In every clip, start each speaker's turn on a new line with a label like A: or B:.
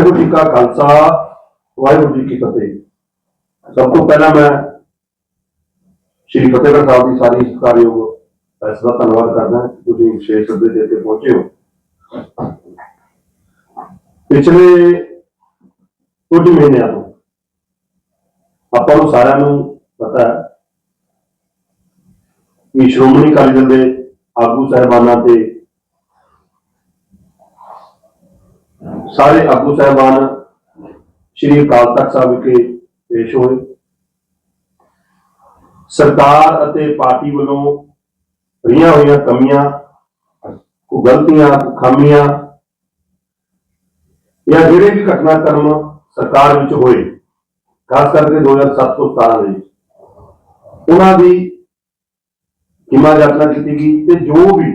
A: ਵਾਹਿਗੁਰੂ ਜੀ ਕਾ ਖਾਲਸਾ, ਵਾਹਿਗੁਰੂ ਜੀ ਕੀ ਫਤਿਹ। ਸਭ ਤੋਂ ਪਹਿਲਾਂ ਮੈਂ ਸ਼੍ਰੀ ਫਤਿਹਗੜ੍ਹ ਸਾਹਿਬ ਦੀ ਸਾਰੀ ਸਤਿਕਾਰਯੋਗ ਪ੍ਰੈਸ ਦਾ ਧੰਨਵਾਦ ਕਰਦਾ ਤੁਸੀਂ ਵਿਸ਼ੇਸ਼ ਸੱਦੇ ਦੇ ਕੇ ਪਹੁੰਚੇ ਹੋ। ਪਿਛਲੇ ਕੁਝ ਮਹੀਨਿਆਂ ਤੋਂ ਆਪਾਂ ਨੂੰ ਸਾਰਿਆਂ ਨੂੰ ਪਤਾ ਹੈ ਕਿ ਸ਼੍ਰੋਮਣੀ ਅਕਾਲੀ ਦਲ ਦੇ ਆਗੂ ਸਾਹਿਬਾਨਾਂ ਤੇ ਸਾਰੇ ਆਗੂ ਸਾਹਿਬਾਨ, ਸ਼੍ਰੀ ਅਕਾਲ ਤਖਤ ਸਾਹਿਬ ਵਿਖੇ ਪੇਸ਼ ਹੋਏ। ਸਰਕਾਰ ਅਤੇ ਪਾਰਟੀ ਵੱਲੋਂ ਰਹੀਆਂ ਹੋਈਆਂ ਕਮੀਆਂ ਕੋ ਗਲਤੀਆਂ ਖਾਮੀਆਂ, ਜਾਂ ਜਿਹੜੇ ਵੀ ਘਟਨਾਕ੍ਰਮ ਸਰਕਾਰ ਵਿੱਚ ਹੋਏ, ਖਾਸ ਕਰਕੇ 2007 ਤੋਂ 17 ਦੇ ਵਿੱਚ, ਉਹਨਾਂ ਦੀ ਹਿਮਾ ਯਾਤਰਾ ਕੀਤੀ ਗਈ ਤੇ ਜੋ ਵੀ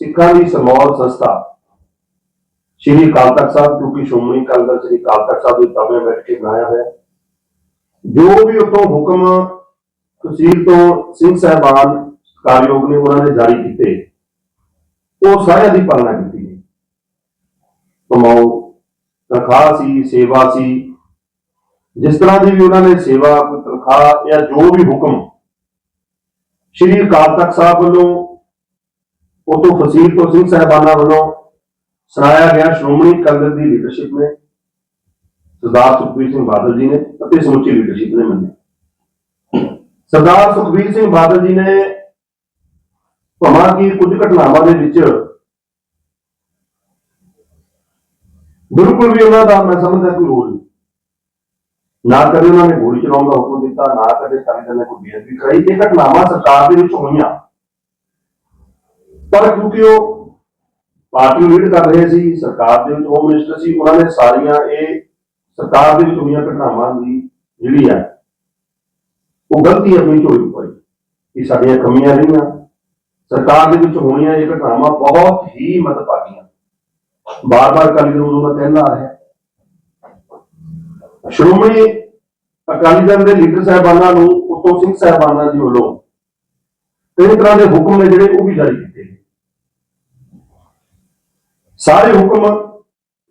A: ਸਿੱਖਾਂ ਦੀ ਸਮੌਲ ਸੰਸਥਾ ਸ਼੍ਰੀ ਅਕਾਲ ਤਖਤ ਸਾਹਿਬ, ਕਿਉਂਕਿ ਸ਼੍ਰੋਮਣੀ ਅਕਾਲੀ ਦਲ ਸ਼੍ਰੀ ਅਕਾਲ ਤਖਤ ਸਾਹਿਬ ਦੇ ਤਾਬੇ ਬੈਠ ਕੇ ਬਣਾਇਆ ਹੋਇਆ। ਜੋ ਵੀ ਉਤੋਂ ਹੁਕਮ ਤਹਿਸੀਲ ਤੋਂ ਸਿੰਘ ਸਾਹਿਬਾਨ ਕਾਰਯੋਗ ਨੇ ਉਹਨਾਂ ਨੇ ਜਾਰੀ ਕੀਤੇ, ਉਹ ਸਾਰਿਆਂ ਦੀ ਪਾਲਣਾ ਕੀਤੀ ਗਈ। ਕਮਾਓ ਤਨਖਾਹ ਸੀ, ਸੇਵਾ ਸੀ। ਜਿਸ ਤਰ੍ਹਾਂ ਦੀ ਵੀ ਉਹਨਾਂ ਨੇ ਸੇਵਾ, ਕੋਈ ਤਨਖਾਹ ਜਾਂ ਜੋ ਵੀ ਹੁਕਮ ਸ਼੍ਰੀ ਅਕਾਲ ਤਖਤ ਸਾਹਿਬ ਵੱਲੋਂ ਉਤੋਂ ਫਸੀਲ ਤੋਂ ਸਿੰਘ ਸਾਹਿਬਾਨਾਂ ਵੱਲੋਂ ਸੁਣਾਇਆ ਗਿਆ ਸ਼੍ਰੋਮਣੀ ਅਕਾਲੀ ਦਲ ਦੀ ਲੀਡਰਸ਼ਿਪ ਨੇ, ਸਰਦਾਰ ਸੁਖਬੀਰ ਸਿੰਘ ਬਾਦਲ ਜੀ ਨੇ ਅਤੇ ਸਮੁੱਚੀ ਲੀਡਰਸ਼ਿਪ ਨੇ ਮੰਨੇ ਸਰਦਾਰ ਸੁਖਬੀਰ ਸਿੰਘ ਬਾਦਲ ਜੀ ਨੇ ਭਾਵੇਂ ਕਿ ਕੁਝ ਘਟਨਾਵਾਂ ਦੇ ਵਿੱਚ ਬਿਲਕੁਲ ਵੀ ਉਹਨਾਂ ਦਾ ਮੈਂ ਸਮਝਦਾ ਕੋਈ ਰੋਲ ਨਹੀਂ। ਨਾ ਕਦੇ ਉਹਨਾਂ ਨੇ ਗੋਲੀ ਚਲਾਉਣ ਦਾ ਹੁਕਮ ਦਿੱਤਾ, ਨਾ ਕਦੇ ਕਾਂਗਰਸ ਨੇ ਕੋਈ ਬੇਅਦਬੀ ਕਰਾਈ। ਇਹ ਘਟਨਾਵਾਂ ਸਰਕਾਰ ਦੇ ਵਿੱਚ ਹੋਈਆਂ। ਪਰ ਕਿਉਂਕਿ ਉਹ ਪਾਰਟੀ ਲੀਡ ਕਰ ਰਹੇ ਸੀ, ਸਰਕਾਰ ਦੇ ਵਿੱਚ ਹੋਮ ਮਿਨਿਸਟਰ ਸੀ, ਉਹਨਾਂ ਨੇ ਸਾਰੀਆਂ ਇਹ ਸਰਕਾਰ ਦੇ ਵਿੱਚ ਹੋਈਆਂ ਘਟਨਾਵਾਂ ਦੀ ਜਿਹੜੀ ਹੈ ਉਹ ਗਲਤੀ ਆਪਣੀ ਝੋਲੀ ਪਾਈ ਇਹ ਸਾਡੀਆਂ ਕਮੀਆਂ ਰਹੀਆਂ। ਸਰਕਾਰ ਦੇ ਵਿੱਚ ਹੋਣੀਆਂ ਇਹ ਘਟਨਾਵਾਂ ਬਹੁਤ ਹੀ ਮਦਭਾਗੀਆਂ। ਬਾਰ-ਬਾਰ ਅਕਾਲੀ ਦਲ ਨੂੰ ਮੈਂ ਕਹਿੰਦਾ ਆ ਰਿਹਾ। ਸ਼੍ਰੋਮਣੀ ਅਕਾਲੀ ਦਲ ਦੇ ਲੀਡਰ ਸਾਹਿਬਾਨਾਂ ਨੂੰ, ਉਤੋਂ ਸਿੰਘ ਸਾਹਿਬਾਨਾਂ ਜੀ ਵੱਲੋਂ, ਕਈ ਤਰ੍ਹਾਂ ਦੇ ਹੁਕਮ ਨੇ ਜਿਹੜੇ ਉਹ ਵੀ ਜਾਰੀ ਕੀਤੇ। ਸਾਰੇ ਹੁਕਮ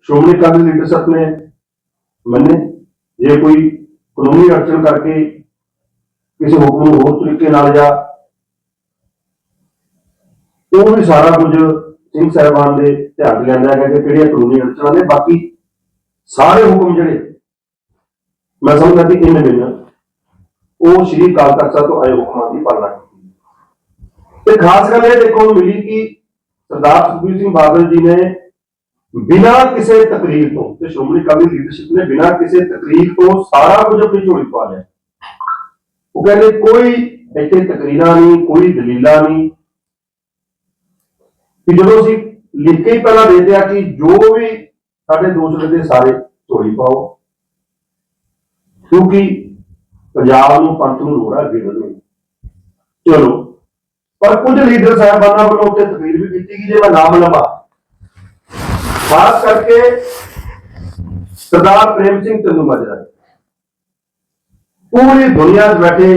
A: ਸ਼੍ਰੋਮਣੀ ਅਕਾਲੀ ਲੀਡਰਸ਼ਿਪ ਨੇ ਮੰਨੇ। ਜੇ ਕੋਈ ਕਾਨੂੰਨੀ ਅੜਚਨ ਕਰਕੇ ਕਿਸੇ ਹੁਕਮ ਨੂੰ ਹੋਰ ਤਰੀਕੇ ਨਾਲ ਜਾਂ ਉਹ ਵੀ ਸਾਰਾ ਕੁਝ ਸਿੰਘ ਸਾਹਿਬਾਨ ਦੇ ਧਿਆਨ 'ਚ ਲਿਆਂਦਾ ਗਿਆ ਕਿ ਕਿਹੜੀਆਂ ਕਾਨੂੰਨੀ ਅੜਚਣਾਂ ਨੇ, ਬਾਕੀ ਸਾਰੇ ਹੁਕਮ ਜਿਹੜੇ, ਮੈਂ ਸਮਝਦਾ ਕਿ ਇਹਨਾਂ ਨੇ ਉਹ ਸ਼੍ਰੀ ਅਕਾਲ ਤਖਤ ਸਾਹਿਬ ਤੋਂ ਆਏ ਹੁਕਮਾਂ ਦੀ ਪਾਲਣਾ ਕੀਤੀ। ਤੇ ਖਾਸ ਗੱਲ ਇਹ ਦੇਖਣ ਨੂੰ ਮਿਲੀ ਕਿ ਸਰਦਾਰ ਸੁਖਬੀਰ ਸਿੰਘ ਬਾਦਲ ਜੀ ਨੇ ਬਿਨਾਂ ਕਿਸੇ ਤਕਰੀਰ ਤੋਂ, ਤੇ ਸ਼੍ਰੋਮਣੀ ਅਕਾਲੀ ਲੀਡਰਸ਼ਿਪ ਨੇ ਬਿਨਾਂ ਕਿਸੇ ਤਕਰੀਰ ਤੋਂ ਸਾਰਾ ਕੁਝ ਆਪਣੀ ਝੋਲੀ ਪਾ ਲਿਆ। ਉਹ ਕਹਿੰਦੇ ਕੋਈ ਇੱਥੇ ਤਕਰੀਰਾਂ ਨਹੀਂ, ਕੋਈ ਦਲੀਲਾਂ ਨਹੀਂ। ਕਿ ਜਦੋਂ ਅਸੀਂ ਲਿਖ ਕੇ ਪਹਿਲਾਂ ਦੇ ਦਿਆ ਕਿ ਜੋ ਵੀ ਸਾਡੇ ਦੋਸ਼ ਲੱਗੇ ਸਾਰੇ ਝੋਲੀ ਪਾਓ, ਕਿਉਂਕਿ ਪੰਜਾਬ ਨੂੰ, ਪੰਥ ਨੂੰ ਲੋੜ ਹੈ ਅੱਗੇ ਵਧਣ ਚਲੋ, ਪਰ ਕੁਝ ਲੀਡਰ ਸਾਹਿਬਾਨਾਂ ਵੱਲੋਂ ਉੱਤੇ ਤਕਰੀਰ ਵੀ ਕੀਤੀ ਗਈ, ਜੇ ਮੈਂ ਨਾਮ ਲਵਾਂ। ਖਾਸ ਕਰਕੇ ਸਰਦਾਰ ਪ੍ਰੇਮ ਸਿੰਘ ਚੰਦੂ ਮਾਜਰਾ ਪੂਰੀ ਦੁਨੀਆ 'ਚ ਬੈਠੇ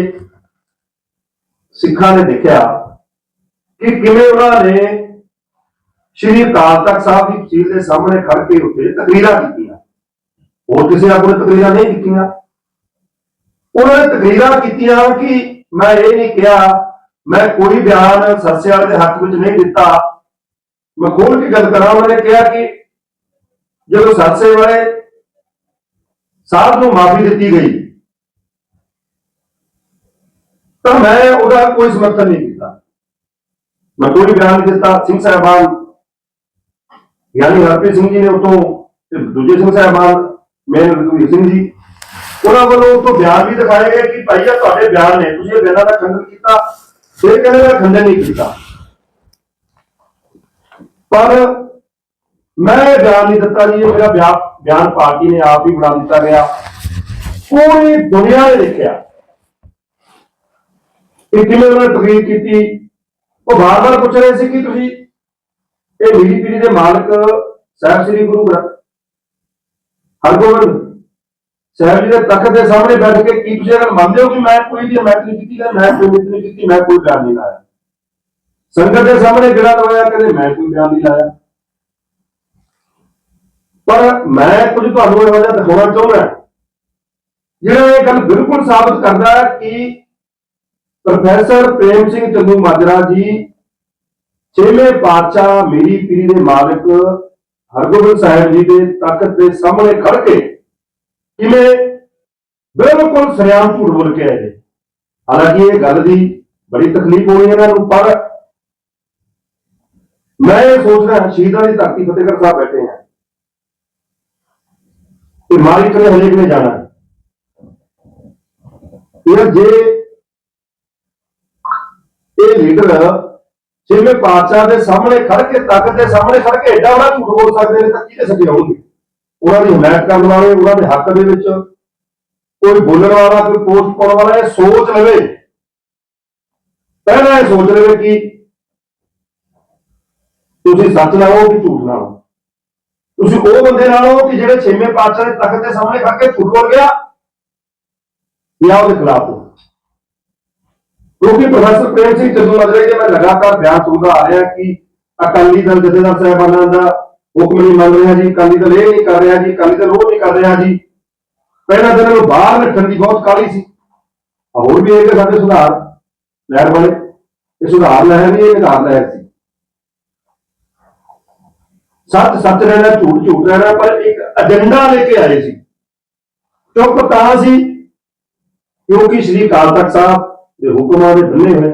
A: ਸਿੱਖਾਂ ਨੇ ਦੇਖਿਆ ਕਿ ਕਿਵੇਂ ਉਹਨਾਂ ਨੇ ਸ਼੍ਰੀ ਅਕਾਲ ਤਖਤ ਸਾਹਿਬ ਦੀ ਤਸਵੀਰ ਦੇ ਸਾਹਮਣੇ ਖੜ ਕੇ ਉੱਤੇ ਤਕਰੀਰਾਂ ਕੀਤੀਆਂ। ਹੋਰ ਕਿਸੇ ਆਗੂ ਨੇ ਤਕਰੀਰਾਂ ਨਹੀਂ ਕੀਤੀਆਂ। ਉਹਨਾਂ ਨੇ ਤਕਰੀਰਾਂ ਕੀਤੀਆਂ ਕਿ ਮੈਂ ਇਹ ਨਹੀਂ ਕਿਹਾ, ਮੈਂ ਕੋਈ ਬਿਆਨ ਸਰਸੇ ਵਾਲੇ ਦੇ ਹੱਕ ਵਿੱਚ ਨਹੀਂ ਦਿੱਤਾ। ਮੈਂ ਖੋਲ ਕੇ ਗੱਲ ਕਰਾਂ, ਉਹਨਾਂ ਨੇ ਕਿਹਾ ਕਿ ਜਦੋਂ ਸਰਸੇ ਵਾਲੇ ਸਾਹਿਬ ਨੂੰ ਮਾਫੀ ਦਿੱਤੀ ਗਈ, ਤਾਂ ਮੈਂ ਉਹਦਾ ਕੋਈ ਸਮਰਥਨ ਨਹੀਂ ਕੀਤਾ। ਮੈਂ ਕੋਈ ਬਿਆਨ ਦਿੱਤਾ। ਸਿੰਘ ਸਾਹਿਬਾਨ, ਯਾਨੀ ਹਰਪ੍ਰੀਤ ਸਿੰਘ ਜੀ ਨੇ ਉਤੋਂ ਤੇ ਦੂਜੇ ਸਿੰਘ ਸਾਹਿਬਾਨ, ਮੇਨ ਰਘਵੀਰ ਸਿੰਘ ਜੀ, ਉਹਨਾਂ ਵੱਲੋਂ ਉਤੋਂ ਬਿਆਨ ਵੀ ਦਿਖਾਏ ਗਏ ਕਿ ਭਾਈ ਆ ਤੁਹਾਡੇ ਬਿਆਨ ਨੇ, ਤੁਸੀਂ ਇਹ ਬਿਆਨਾਂ ਦਾ ਖੰਡਨ ਕੀਤਾ, ਫਿਰ ਕਹਿੰਦੇ ਮੈਂ ਖੰਡਨ ਨਹੀਂ ਕੀਤਾ। ਪਰ ਮੈਂ ਇਹ ਬਿਆਨ ਨਹੀਂ ਦਿੱਤਾ ਜੀ, ਇਹ ਮੇਰਾ ਬਿਆਨ ਬਿਆਨ ਪਾਰਟੀ ਨੇ ਆਪ ਹੀ ਬਣਾ ਦਿੱਤਾ ਗਿਆ। ਪੂਰੀ ਦੁਨੀਆ ਨੇ ਦੇਖਿਆ। ਇਹ ਕਿਵੇਂ ਉਹਨਾਂ ਨੇ ਤਕਰੀਰ ਕੀਤੀ? ਉਹ ਬਾਰ-ਬਾਰ ਪੁੱਛ ਰਹੇ ਸੀ, ਕਿ ਤੁਸੀਂ? ਇਹ ਮੀਰੀ ਪੀੜੀ ਦੇ ਮਾਲਕ ਸਾਹਿਬ ਸ੍ਰੀ ਗੁਰੂ ਗ੍ਰੰਥ ਹਰਗੋਬਿੰਦ ਸਾਹਿਬ ਜੀ ਦੇ ਤਖਤ ਦੇ ਸਾਹਮਣੇ ਬੈਠ ਕੇ ਕੀ ਤੁਸੀਂ ਅਗਰ ਮੰਨਦੇ ਹੋ ਕਿ ਮੈਂ ਕੋਈ ਵੀ ਅਮੈਤ ਨਹੀਂ ਕੀਤੀ ਜਾਂ ਮੈਂ ਕੋਈ ਮਿੱਤ ਨਹੀਂ ਕੀਤੀ, ਮੈਂ ਕੋਈ ਬਿਆਨ ਨਹੀਂ ਲਾਇਆ। ਸੰਗਤ ਦੇ ਸਾਹਮਣੇ ਜਿਹੜਾ ਲਵਾਇਆ ਕਦੇ ਮੈਂ ਕੋਈ ਬਿਆਨ ਨਹੀਂ ਲਾਇਆ। ਪਰ ਮੈਂ ਕੁਝ ਤੁਹਾਨੂੰ ਇਹੋ ਜਿਹਾ ਦਿਖਾਉਣਾ ਚਾਹੁੰਦਾ ਜਿਹੜਾ ਇਹ ਗੱਲ ਬਿਲਕੁਲ ਸਾਬਤ ਕਰਦਾ ਹੈ ਕਿ ਪ੍ਰੋਫੈਸਰ ਪ੍ਰੇਮ ਸਿੰਘ ਚੰਦੂ ਮਾਜਰਾ ਜੀ ਛੇਵੇਂ ਪਾਤਸ਼ਾਹ ਮੇਰੀ ਪੀਰੀ ਦੇ ਮਾਲਕ ਹਰਗੋਬਿੰਦ ਸਾਹਿਬ ਜੀ ਦੇ ਤਾਕਤ ਦੇ ਸਾਹਮਣੇ ਖੜ ਕੇ ਕਿਵੇਂ ਬਿਲਕੁਲ ਸਰਿਆਮ ਝੂਠ ਬੋਲ ਕੇ ਆਏ ਨੇ। ਹਾਲਾਂਕਿ ਇਹ ਗੱਲ ਦੀ ਬੜੀ ਤਕਲੀਫ ਹੋਈ ਇਹਨਾਂ ਨੂੰ, ਪਰ ਮੈਂ ਇਹ ਸੋਚਦਾ ਸ਼ਹੀਦਾਂ ਦੀ ਧਰਤੀ ਫਤਿਹਗੜ੍ਹ ਸਾਹਿਬ ਬੈਠੇ ਆ। ਤੇ ਮਾਲਿਕ ਨੇ ਹਲੇ ਕਿਨੇ ਜਾਣਾ? ਇਹ ਜੇ ਇਹ ਲੀਡਰ ਜਿਵੇਂ ਪਾਤਸ਼ਾਹ ਦੇ ਸਾਹਮਣੇ ਖੜ ਕੇ ਤਖਤ ਦੇ ਸਾਹਮਣੇ ਖੜ ਕੇ ਐਡਾ ਬੜਾ ਝੂਠ ਬੋਲ ਸਕਦੇ ਨੇ ਤਾਂ ਕਿਹਦੇ ਸੱਜੇ ਹੋਣਗੇ ਉਹਨਾਂ ਦੀ ਹਮਾਇਤ ਕਰਨ ਵਾਲੇ, ਉਹਨਾਂ ਦੇ ਹੱਕ ਦੇ ਵਿੱਚ ਕੋਈ ਬੋਲਣ ਵਾਲਾ, ਕੋਈ ਪੋਸਟ ਪਾਉਣ ਵਾਲਾ, ਇਹ ਸੋਚ ਲਵੇ। ਪਹਿਲਾਂ ਇਹ ਸੋਚ ਲਵੇ ਕਿ ਤੁਸੀਂ ਸੱਚ ਨਾਲ ਕਿ ਝੂਠ ਨਾਲ ਹੋ ਤੁਸੀਂ ਉਹ ਬੰਦੇ ਨਾਲ ਹੋ ਕਿ ਜਿਹੜੇ ਛੇਵੇਂ ਪਾਤਸ਼ਾਹ ਦੇ ਤਖਤ ਦੇ ਸਾਹਮਣੇ ਖੜ ਕੇ ਝੂਠ ਬੋਲ ਗਿਆ ਜਾਂ ਉਹਦੇ ਖਿਲਾਫ ਹੋ। ਕਿਉਂਕਿ ਪ੍ਰੋਫੈਸਰ ਪ੍ਰੇਮ ਸਿੰਘ ਚੰਦੂ ਮਾਜਰਾ ਜੀ ਦੇ ਮੈਂ ਲਗਾਤਾਰ ਬਿਆਨ ਸੁਣਦਾ ਆ ਰਿਹਾ ਕਿ ਅਕਾਲੀ ਦਲ ਜਥੇਦਾਰ ਸਾਹਿਬਾਨਾਂ ਦਾ ਹੁਕਮ ਨਹੀਂ ਮੰਨ ਰਿਹਾ ਜੀ, ਅਕਾਲੀ ਦਲ ਇਹ ਨਹੀਂ ਕਰ ਰਿਹਾ ਜੀ, ਅਕਾਲੀ ਦਲ ਉਹ ਨਹੀਂ ਕਰ ਰਿਹਾ ਜੀ। ਪਹਿਲਾਂ ਤਾਂ ਨੂੰ ਬਾਹਰ ਰੱਖਣ ਦੀ ਬਹੁਤ ਕਾਹਲੀ ਸੀ। ਹੋਰ ਵੀ ਇਹ ਕਿ ਸਾਡੇ ਸੁਧਾਰ ਲੈਣ ਵਾਲੇ। ਇਹ ਸੁਧਾਰ ਲੈਣ ਨਹੀਂ ਇਹ ਨਿਕਾਲ ਲਹਿਰ ਸੀ। ਸੱਚ ਸੱਚ ਰਹਿਣਾ, ਝੂਠ ਝੂਠ ਰਹਿਣਾ, ਪਰ ਇੱਕ ਏਜੰਡਾ ਲੈ ਕੇ ਆਏ ਸੀ। ਚੁੱਪ ਤਾਂ ਸੀ, ਕਿਉਂਕਿ ਸ਼੍ਰੀ ਅਕਾਲ ਤਖਤ ਸਾਹਿਬ ਦੇ ਹੁਕਮਾਂ ਦੇ ਬੰਨੇ ਹੋਏ।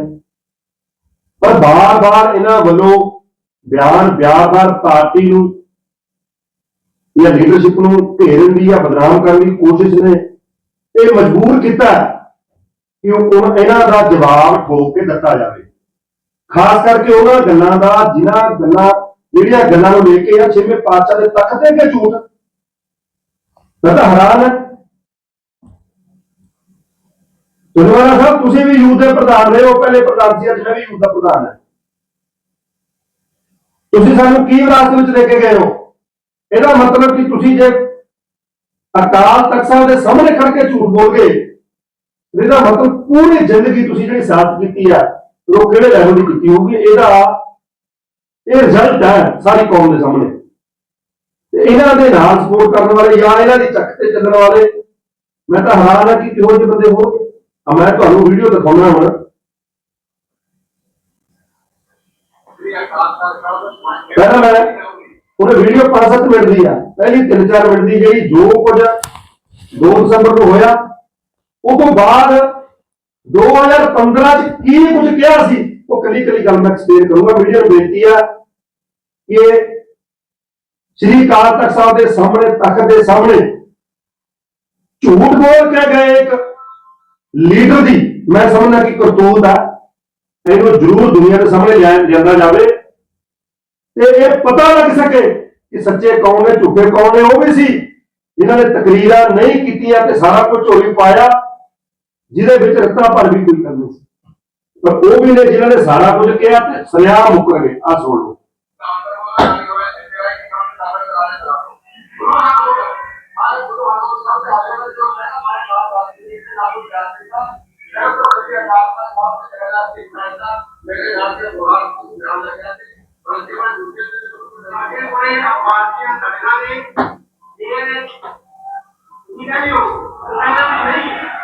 A: ਪਰ ਬਾਰ-ਬਾਰ ਇਹਨਾਂ ਵੱਲੋਂ ਬਿਆਨ ਬਿਆਰ-ਬਾਰ ਪਾਰਟੀ ਨੂੰ ਜਾਂ ਲੀਡਰਸ਼ਿਪ ਨੂੰ ਘੇਰਨ ਦੀ ਜਾਂ ਬਦਨਾਮ ਕਰਨ ਦੀ ਕੋਸ਼ਿਸ਼ ਨੇ, ਇਹ ਮਜਬੂਰ ਕੀਤਾ ਕਿ ਉਹ ਇਹਨਾਂ ਦਾ ਜਵਾਬ ਠੋਕ ਕੇ ਦਿੱਤਾ ਜਾਵੇ। ਖਾਸ ਕਰਕੇ ਉਹਨਾਂ ਗੱਲਾਂ ਦਾ, ਜਿਨ੍ਹਾਂ ਗੱਲਾਂ ਜਿਹੜੀਆਂ ਗੱਲਾਂ ਨੂੰ ਲੈ ਕੇ ਆ ਛੇਵੇਂ ਪਾਤਸ਼ਾਹ ਦੇ ਤਖਤ ਤੇ ਕਿ ਝੂਠ। ਮੈਂ ਤਾਂ ਹੈਰਾਨ ਹਾਂ। ਜਨਵਾਰਾ ਸਾਹਿਬ, ਤੁਸੀਂ ਵੀ ਯੂਥ ਦੇ ਪ੍ਰਧਾਨ ਰਹੇ ਹੋ, ਪਹਿਲੇ ਪ੍ਰਧਾਨ ਸੀ, ਅੱਜ ਮੈਂ ਵੀ ਯੂਥ ਦਾ ਪ੍ਰਧਾਨ ਹਾਂ। ਤੁਸੀਂ ਸਾਨੂੰ ਕੀ ਵਿਰਾਸਤ ਵਿੱਚ ਲੈ ਕੇ ਗਏ ਹੋ? ਇਹਦਾ ਮਤਲਬ ਕਿ ਤੁਸੀਂ ਜੇ ਅਕਾਲ ਤਖਤ ਸਾਹਿਬ ਦੇ ਸਾਹਮਣੇ ਖੜ ਕੇ ਝੂਠ ਬੋਲ ਗਏ ਇਹਦਾ ਮਤਲਬ ਪੂਰੀ ਜ਼ਿੰਦਗੀ ਤੁਸੀਂ ਜਿਹੜੀ ਸਾਥ ਕੀਤੀ ਆ ਉਹ ਕਿਹੜੇ ਲੈਵਲ ਦੀ ਕੀਤੀ ਹੋਊਗੀ? ਇਹਦਾ ਇਹ ਰਿਜ਼ਲਟ ਹੈ ਸਾਰੀ ਕੌਮ ਦੇ ਸਾਹਮਣੇ। ਤੇ ਇਹਨਾਂ ਦੇ ਨਾਲ ਸਪੋਰਟ ਕਰਨ ਵਾਲੇ ਜਾਂ ਇਹਨਾਂ ਦੀ ਚੱਕ ਤੇ ਚੱਲਣ ਵਾਲੇ, ਮੈਂ ਤਾਂ ਹੈਰਾਨ ਆ ਕਿ ਕਿਹੋ ਜਿਹੇ ਬੰਦੇ ਹੋਣਗੇ। ਆ ਮੈਂ ਤੁਹਾਨੂੰ ਵੀਡੀਓ ਦਿਖਾਉਣਾ ਹੁਣ। ਪਹਿਲਾਂ ਮੈਂ ਉਹਨੇ ਵੀਡੀਓ 5-7 ਮਿੰਟ ਦੀ ਆ। ਪਹਿਲੀ 3-4 ਮਿੰਟ ਦੀ ਜਿਹੜੀ ਜੋ ਕੁਝ 2 ਦਸੰਬਰ ਨੂੰ ਹੋਇਆ, ਉਹ ਤੋਂ ਬਾਅਦ 2015 ਚ ਕੀ ਕੁਝ ਕਿਹਾ ਸੀ? ਉਹ ਕਲੀ ਕਲੀ ਗੱਲ ਮੈਂ ਐਕਸਪਲੇਨ ਕਰੂੰਗਾ ਵੀਡੀਓ ਨੂੰ ਬੇਨਤੀ ਆ ਕਿ ਸ੍ਰੀ ਅਕਾਲ ਤਖਤ ਸਾਹਿਬ ਦੇ ਸਾਹਮਣੇ, ਤਖਤ ਦੇ ਸਾਹਮਣੇ ਝੂਠ ਬੋਲ ਕੇ ਗਏ ਇੱਕ ਲੀਡਰ ਦੀ। ਮੈਂ ਸਮਝਦਾ ਕਿ ਕਰਤੂਤ ਆ, ਇਹਨੂੰ ਜ਼ਰੂਰ ਦੁਨੀਆ ਦੇ ਸਾਹਮਣੇ ਲਿਆਂਦਾ ਜਾਵੇ ਤੇ ਇਹ ਪਤਾ ਲੱਗ ਸਕੇ ਕਿ ਸੱਚੇ ਕੌਣ ਨੇ, ਝੂਠੇ ਕੌਣ ਨੇ, ਉਹ ਵੀ ਸੀ। ਜਿਨ੍ਹਾਂ ਨੇ ਤਕਰੀਰਾਂ ਨਹੀਂ ਕੀਤੀਆਂ ਤੇ ਸਾਰਾ ਕੁਝ ਝੋਲੀ ਪਾਇਆ, ਜਿਹਦੇ ਵਿੱਚ ਰੱਤਾ ਭਰ ਵੀ ਕੋਈ ਕਰਨੀ ਸੀ। ਪਰ ਉਹ ਵੀ ਨੇ ਜਿਨ੍ਹਾਂ ਨੇ ਸਾਰਾ ਕੁਝ ਕਿਹਾ ਤੇ ਸੁਨਿਆਰ ਮੁੱਕਰ ਗਏ ਆ ਸੁਣ ਲਓ। ਮੈਂ ਤੁਹਾਨੂੰ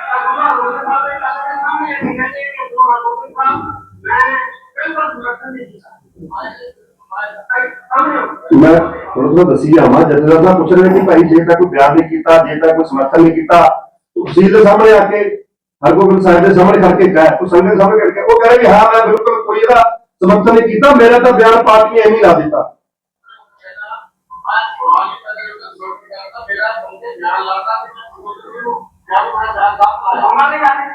A: ਤਾਂ ਦੱਸੀ ਜਾਵਾਂ ਜਥੇਦਾਰ ਸਾਹਿਬ ਪੁੱਛ ਰਹੇ ਕਿ ਭਾਈ ਜੇ ਤਾਂ ਕੋਈ ਬਿਆਨ ਨਹੀਂ ਕੀਤਾ ਜੇ ਤਾਂ ਕੋਈ ਸਮਰਥਨ ਨਹੀਂ ਕੀਤਾ ਤੁਸੀਂ ਦੇ ਸਾਹਮਣੇ ਆ ਕੇ ਹਰਗੋਬਿੰਦ ਸਾਹਿਬ ਦੇ ਸਾਹਮਣੇ ਕਰਕੇ ਕਹੇ ਉਹ ਸੰਗਤ ਦੇ ਸਾਹਮਣੇ ਕਰਕੇ ਉਹ ਕਹ ਰਹੇ ਵੀ ਹਾਂ ਮੈਂ ਬਿਲਕੁਲ ਕੋਈ ਇਹਦਾ ਸਮਰਥਨ ਨਹੀਂ ਕੀਤਾ ਮੇਰਾ ਤਾਂ ਬਿਆਨ ਪਾਰਟੀ ਨੇ ਐਵੇਂ ਹੀ ਲਾ ਦਿੱਤਾ